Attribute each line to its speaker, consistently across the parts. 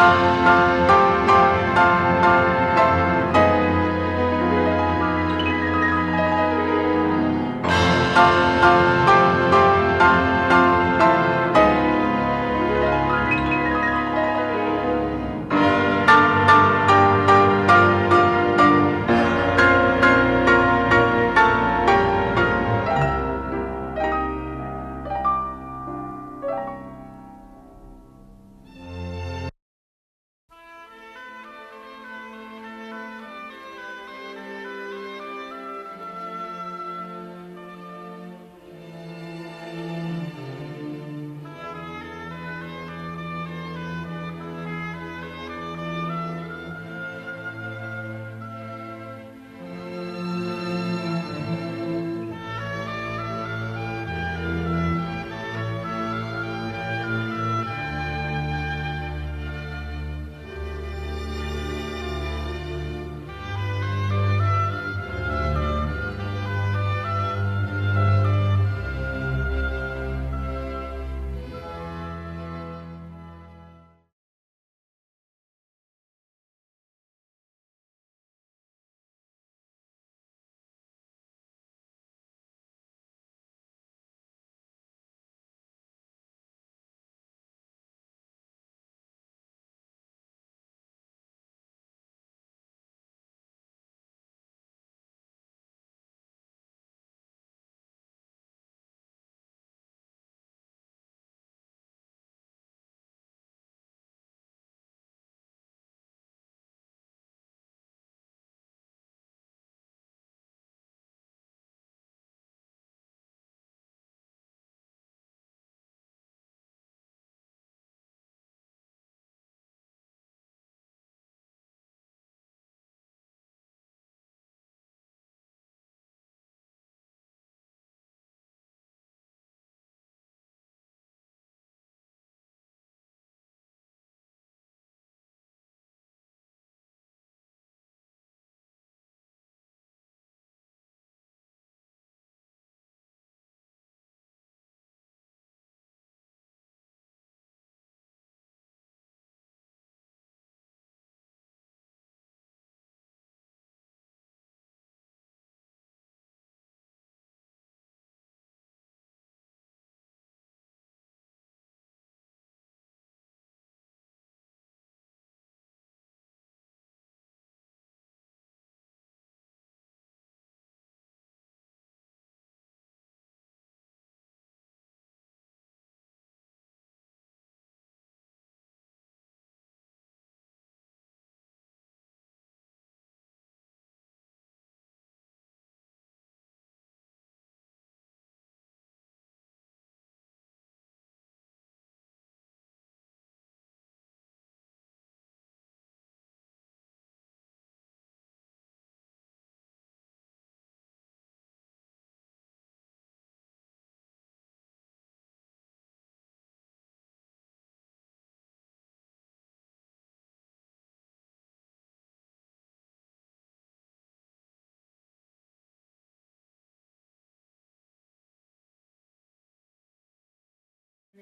Speaker 1: Música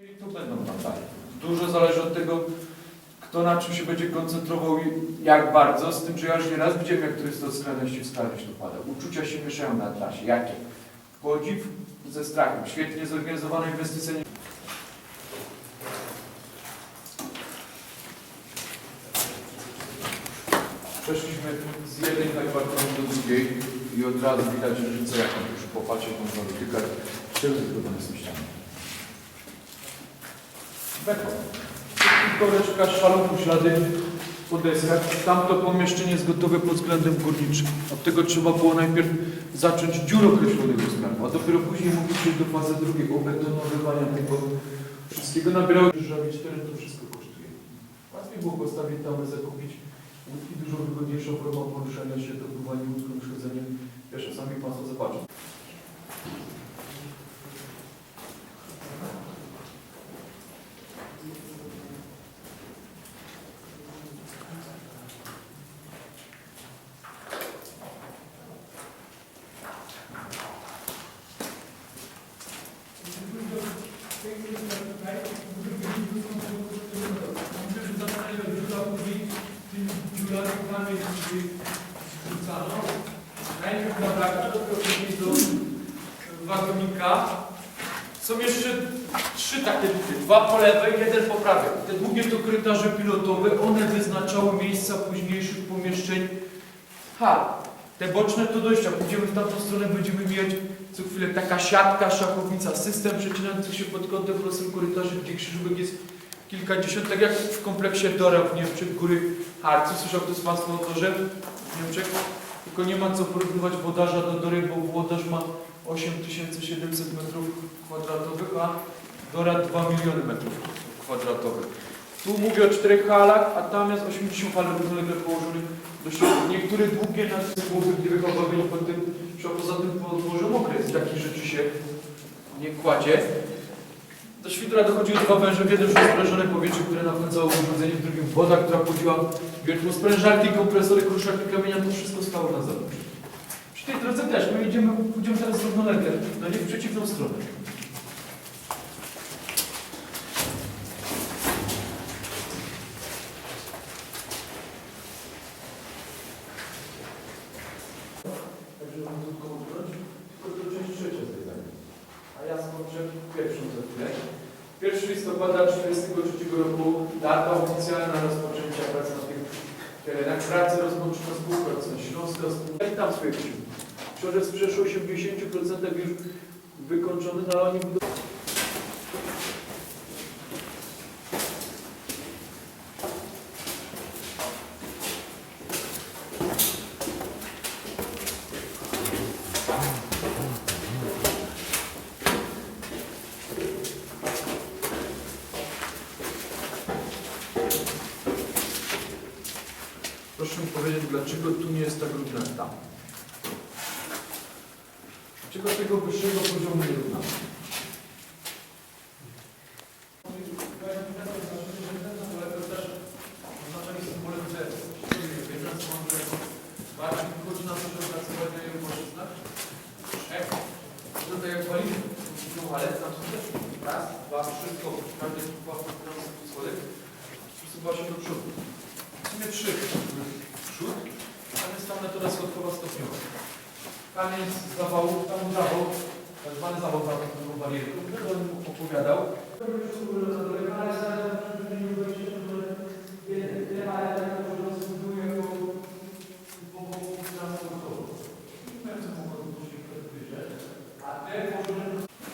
Speaker 1: I tu będą batalie. Dużo zależy od tego, kto na czym się będzie koncentrował i jak bardzo, z tym, że ja już nieraz widziałem, jak turysta od skrajności w skrajność dopada. Uczucia się mieszają na trasie. Jakie? Podziw ze strachem. Świetnie zorganizowana inwestycja. Przeszliśmy z jednej najbardziej do drugiej i od razu widać różnicę, jaką już popatrzeć można dotykać. Czym zbudowane są ściany. Koreczka, szalonku, ślady po deskach. Tamto pomieszczenie jest gotowe pod względem górniczym. Od tego trzeba było najpierw zacząć dziur określonych rozmiarów, a dopiero później mówić się do fazy drugiej, obetonowywania tego wszystkiego. Że robić teren to wszystko kosztuje. Łatwiej było postawić tamę, zakupić łódki, dużo wygodniejszą formą poruszania się, dopływanie pilotów mamy wrzucano. Najpierw na brakach, dopiero później do wagonika. Są jeszcze trzy takie długie, dwa po lewej, jeden po prawej. Te długie to korytarze pilotowe, one wyznaczały miejsca późniejszych pomieszczeń hal. Te boczne to dojścia, pójdziemy w tamtą stronę, będziemy mieć co chwilę taka siatka, szachownica, system przecinający się pod kątem w korytarzy, gdzie krzyżówek jest kilkadziesiąt, tak jak w kompleksie Dora w Niemczech, góry Harcu. Słyszał ktoś z Państwa o Dorze w Niemczech? Tylko nie ma co porównywać wodarza do Dory, bo wodarz ma 8700 metrów kwadratowych, a Dora 2 miliony metrów kwadratowych. Tu mówię o czterech halach, a tam jest 80 hal równolegle położonych do środka. Niektóre długie na głowy, gdzie wychowały pod tym, poza tym podłożem okres takich rzeczy się nie kładzie. Do świdra dochodziły dwa węże, w jednym sprężone powietrze, które napędzało urządzenie, w drugim woda, która chodziła wiertło sprężarki, kompresory, kruszarki kamienia, to wszystko stało na zewnątrz. Przy tej drodze też, my idziemy, pójdziemy teraz równolegle, no nie w przeciwną stronę. Także mam tylko ująć, tylko to część trzecia z tej zajmie. A ja skończę pierwszą za chwilę. 1 listopada 1943 roku data oficjalna rozpoczęcia pracy na tych terenach. Prace rozpoczyna współpraca Śląska Spółka i tam swoje księgi. Przeszło 80% już wykończony, no ale oni budowają. 20-godzinach tam. Czego tego wyższego poziomu nie równamy? Każdy z tych słodych przesuwa się do przodu. W sumie trzy. Tam jest zawał, tam zawał, tak zwany zawał za tą barierką, którego on opowiadał.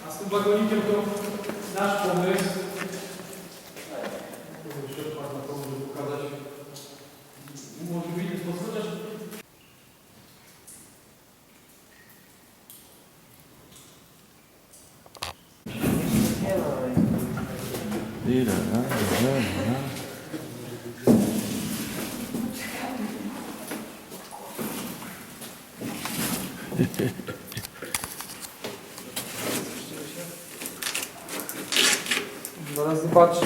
Speaker 1: A z tym wagonikiem to nasz pomysł. Jeszcze pan na to może pokazać umożliwienie sposób, chociaż
Speaker 2: Ile? A, ile? A.
Speaker 1: zaraz zobaczę.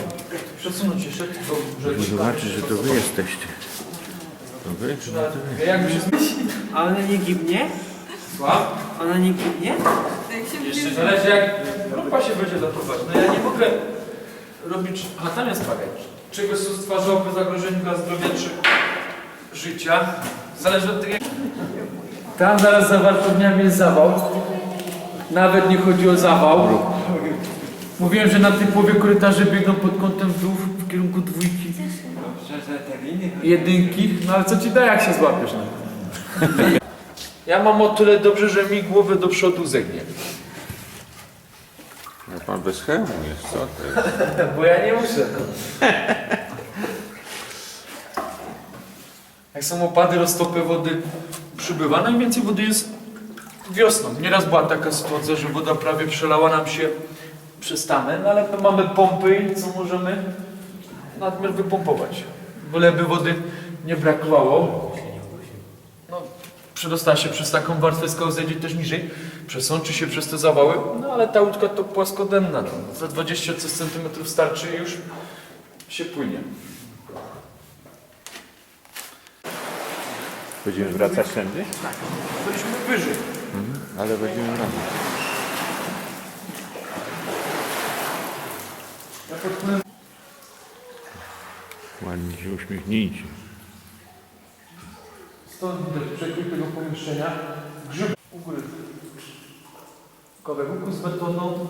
Speaker 1: Przesunąć jeszcze tylko
Speaker 2: zobaczysz, że to wy jesteście. To wy, czy to wy?
Speaker 1: Jakby się.
Speaker 3: A ona nie gibnie?
Speaker 1: Słab?
Speaker 3: Ona nie gibnie?
Speaker 1: Jeszcze zależy jak grupa się będzie zachować. No ja nie mogę robić... A tam jest bagaj. Czegoś co stwarzałoby zagrożenie dla zdrowia czy życia. Zależy od tego jak... Tam zaraz za wartowniami jest zawał. Nawet nie chodzi o zawał. Mówiłem, że na tej połowie korytarzy biegną pod kątem w dół w kierunku dwójki. Jedynki. No ale co ci da jak się złapiesz? No? Ja mam o tyle dobrze, że mi głowę do przodu zegnie.
Speaker 2: No pan bez hełmu jest, co ty?
Speaker 1: Bo ja nie muszę. Jak są opady, roztopy wody przybywa. Najwięcej wody jest wiosną. Nieraz była taka sytuacja, że woda prawie przelała nam się przez tamę, no ale my mamy pompy i co możemy nadmiar wypompować. Byleby wody nie brakowało. No, przedostała się przez taką warstwę skał, zejdzie też niżej, przesączy się przez te zawały, no ale ta łódka to płaskodenna. No. Za 20 cm starczy i już się płynie.
Speaker 2: Będziemy wracać tędy?
Speaker 1: Byliśmy wyżej.
Speaker 2: Ale będziemy na dół.
Speaker 1: Ja podpłynę
Speaker 2: Ładnie się uśmiechnijcie.
Speaker 1: stąd widać przekrój tego pomieszczenia. Grzyb u góry. Kawałek łuku z betonu.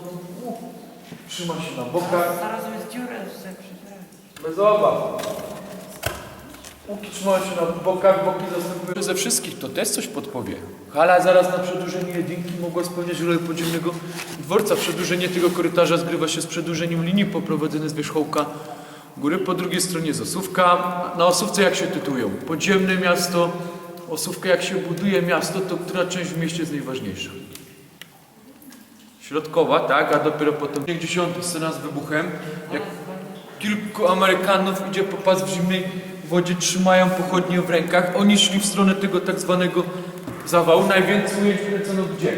Speaker 1: Trzyma się na bokach.
Speaker 3: Zaraz jest dziurę sobie przybrać.
Speaker 1: Bez obaw. Się na bokach, boki zastępują. Ze wszystkich to też coś podpowie. Hala zaraz na przedłużeniu jedynki mogła spełniać rolę podziemnego dworca. Przedłużenie tego korytarza zgrywa się z przedłużeniem linii poprowadzonej z wierzchołka góry. Po drugiej stronie jest osówka. Na osówce jak się tytułują? Podziemne miasto. Osówka jak się buduje miasto, to która część w mieście jest najważniejsza? Środkowa, tak, a dopiero potem 90. scena z wybuchem. Jak kilku Amerykanów idzie po pas w zimnej wodzie, trzymają pochodnie w rękach. Oni szli w stronę tego tak zwanego zawału. Najwięcej kręcono gdzie?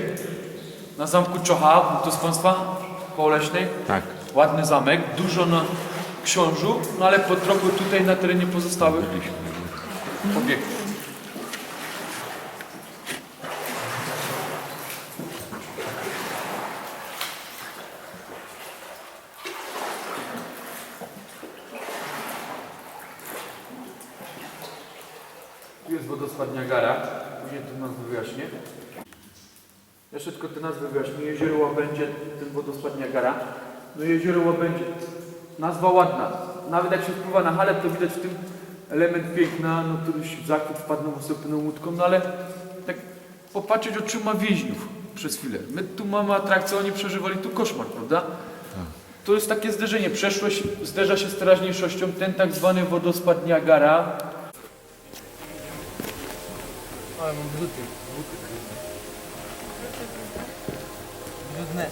Speaker 1: Na zamku Czocha, to z Państwa? Koło Leśnej?
Speaker 2: Tak.
Speaker 1: Ładny zamek, dużo na książu, no ale po trochu tutaj na terenie pozostałych obiektów. Tu jest wodospad Niagara, później tę nazwę wyjaśnię. Jeszcze tylko wyjaśnię. Jezioro Łabędzie, ten wodospad Niagara. No jezioro Łabędzie, nazwa ładna. Nawet jak się wpływa na halę, to widać w tym element piękna, no to już w zachwyt wpadną osobną łódką, no ale tak popatrzeć oczyma więźniów przez chwilę. My tu mamy atrakcję, oni przeżywali tu koszmar, prawda? To jest takie zderzenie. Przeszłość zderza się z teraźniejszością. Ten tak zwany wodospad Niagara,
Speaker 3: Ale mam buty. ね。